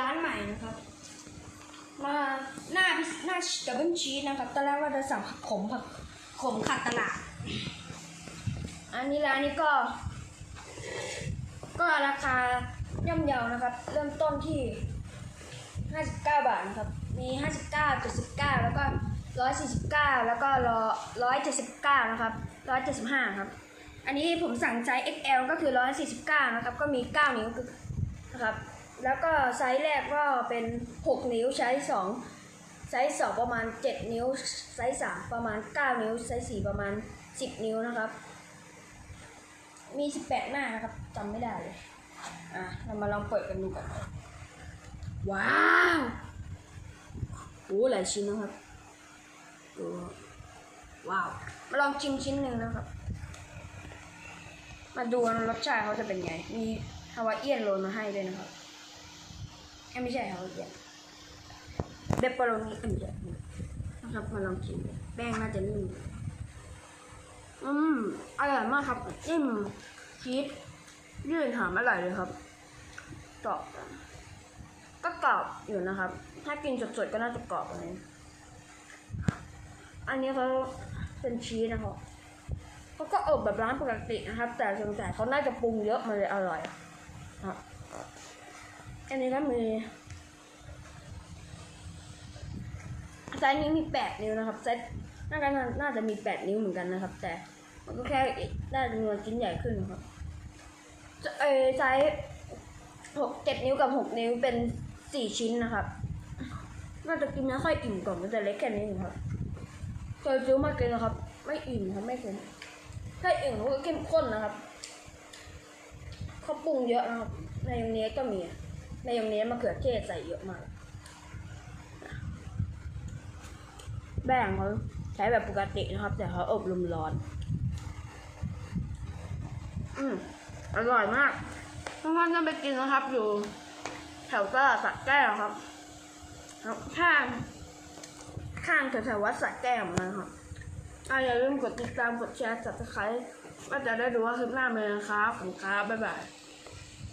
ร้านใหม่นะครับ มาหน้าพิหน้าดับเบิลชีสนะครับ ตอนแรกว่าจะสั่งผักขมผักขมขาดตลาด อันนี้ร้านนี้ก็ ก็ราคาย่อมเยาวนะครับ เริ่มต้นที่ 59 บาทนะครับ มี 59 79 แล้วก็ 149 แล้วก็179 นะครับ 175 ครับ อันนี้ผมสั่งไซส์ XL ก็คือ 149 นะครับ ก็มี 9 นิ้วนะครับ แล้วก็ไซส์แรกก็เป็น 6 นิ้วใช้2ไซส์2ประมาณ 7 นิ้วไซส์3ประมาณ 9 นิ้วไซส์4ประมาณ 10 นิ้วนะครับ มี 18 หน้านะครับจำไม่ได้เลยอะเรามาลองเปิดกันดูกันว้าวโอ้หลายชิ้นนะครับดูว้าว มาลองชิมชิ้นหนึ่งนะครับ มาดูรสชาติเขาจะเป็นไง มีฮาวาเอียนโรลมาให้ด้วยนะครับ ไม่ใช่ฮาวาเอียนเบปเปอโรนีอันเดียวนะครับมาลองชิมแป้งน่าจะนิ่มอืมอร่อยมากครับจิ้มชีสยืดหามอร่อยเลยครับกรอบก็กรอบอยู่นะครับ ถ้ากินสดๆก็น่าจะกรอบกว่านี้อันนี้เขาเป็นชีสนะครับเขาก็อบแบบร้านปกตินะครับ แต่สงสัยเขาน่าจะปรุงเยอะมันเลยอร่อย อันนี้ก็มีไซส์นี้มีแปดนิ้วนะครับไซส์น่าจะน่าจะมีแปดนิ้วเหมือนกันนะครับ แต่มันก็แค่ได้จำนวนชิ้นใหญ่ขึ้นครับเออไซส์หกเจ็ดนิ้วกับหกนิ้วเป็นสี่ชิ้นนะครับ น่าจะกินไม่ค่อยอิ่มก่อนมันจะเล็กแค่นี้เองครับเคยซื้อมากินนะครับ ไม่อิ่มครับไม่เค็มถ้าอิ่มก็เข้มข้นนะครับเขาปรุงเยอะนะครับในยองเนสก็มี ในยองเนสมะเขือเทศใส่เยอะมากแป้งเขาใช้แบบปกตินะครับ แต่เขาอบลมร้อน อืมอร่อยมากทุกท่านจะไปกินนะครับ อยู่ แถวตลาดสระแก้วครับ ข้าง ข้างแถววัดสระแก้วนะครับอะอย่าลืมกดติดตามกดแชร์ subscribe ว่าจะได้ดูว่าคลิปหน้าเป็นนะครับขอบคุณครับบ๊ายบาย